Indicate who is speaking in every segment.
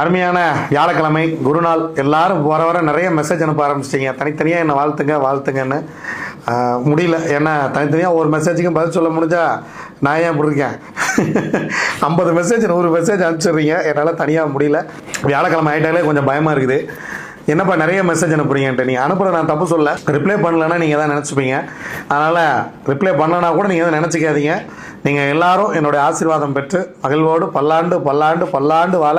Speaker 1: அருமையான வியாழக்கிழமை குருநாள் எல்லாரும் வர வர நிறைய மெசேஜ் அனுப்ப ஆரம்பிச்சிட்டிங்க. தனித்தனியாக என்னை வாழ்த்துங்க வாழ்த்துங்கன்னு. முடியல. ஏன்னா தனித்தனியாக ஒரு மெசேஜுக்கும் பதில் சொல்ல முடிஞ்சா நான் ஏன் இப்படி இருக்கேன்? ஐம்பது மெசேஜ் நூறு மெசேஜ் அனுப்பிச்சிடுறீங்க. என்னால் தனியாக முடியல. வியாழக்கிழமை ஆகிட்டாலே கொஞ்சம் பயமாக இருக்குது. என்னப்பா நிறைய மெசேஜ் அனுப்புறீங்கன்ட்டு நீங்கள் அனுப்புகிற நான் தப்பு சொல்ல ரிப்ளை பண்ணலன்னா நீங்கள் தான் நினச்சிப்பீங்க. அதனால் ரிப்ளை பண்ணலன்னா கூட நீங்கள் எதுவும் நினச்சிக்காதீங்க. நீங்கள் எல்லாரும் என்னுடைய ஆசீர்வாதம் பெற்று மகிழ்வோடு பல்லாண்டு பல்லாண்டு பல்லாண்டு வாழ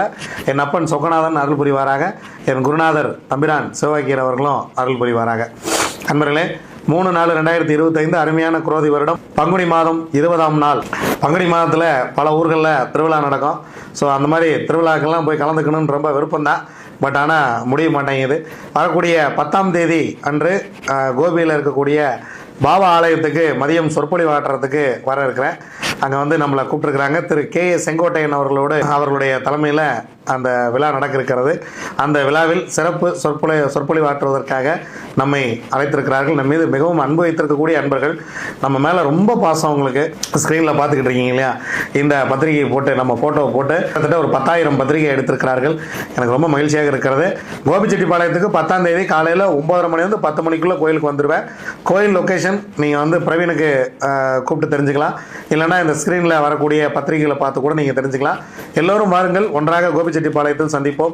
Speaker 1: என் அப்பன் சொக்கநாதன் அருள் புரிவாராக. என் குருநாதர் தம்பிரான் சிவவாக்கியர் அவர்களும் அருள் புரிவாராக. நண்பர்களே மூணு நாலு ரெண்டாயிரத்தி இருபத்தைந்து அருமையான குரோதி வருடம். பங்குனி மாதம் இருபதாம் நாள். பங்குனி மாதத்தில் பல ஊர்களில் திருவிழா நடக்கும். ஸோ அந்த மாதிரி திருவிழாக்கெல்லாம் போய் கலந்துக்கணும்னு ரொம்ப விருப்பம்தான். பட் ஆனால் முடிய மாட்டேங்குது. வரக்கூடிய பத்தாம் தேதி அன்று கோபியில் இருக்கக்கூடிய பாபா ஆலயத்துக்கு மதியம் சொற்பொழி வாட்டுறதுக்கு வர இருக்கிறேன். அங்கே வந்து நம்மளை கூப்பிட்டுருக்குறாங்க. திரு கே ஏ செங்கோட்டையன் அவர்களோடு அவர்களுடைய தலைமையில் அந்த விழா நடக்க இருக்கிறது அந்த விழாவில் சிறப்பு சொற்பொழி சொற்பொழிவாற்றுவதற்காக நம்மை அழைத்திருக்கிறார்கள். நம்ம மீது மிகவும் அன்பு வைத்திருக்கக்கூடிய அன்பர்கள். நம்ம மேலே ரொம்ப பாசம் அவங்களுக்கு. ஸ்க்ரீனில் பார்த்துக்கிட்டு இருக்கீங்க இல்லையா? இந்த பத்திரிகையை போட்டு நம்ம ஃபோட்டோவை போட்டு கிட்டத்தட்ட ஒரு பத்தாயிரம் பத்திரிகை எடுத்திருக்கிறார்கள். எனக்கு ரொம்ப மகிழ்ச்சியாக இருக்கிறது. கோபிச்செட்டிப்பாளையத்துக்கு பத்தாம் தேதி காலையில் ஒன்பதரை மணிலேருந்து பத்து மணிக்குள்ளே கோயிலுக்கு வந்துடுவேன் கோயில் லொக்கேஷன் நீங்கள் வந்து பிரவீனுக்கு கூப்பிட்டு தெரிஞ்சுக்கலாம். இல்லைன்னா இந்த ஸ்க்ரீனில் வரக்கூடிய பத்திரிகைகளை பார்த்து கூட நீங்கள் தெரிஞ்சுக்கலாம். எல்லோரும் வாருங்கள். ஒன்றாக கோபிச்செட்டிப்பாளையத்தில் சந்திப்போம்.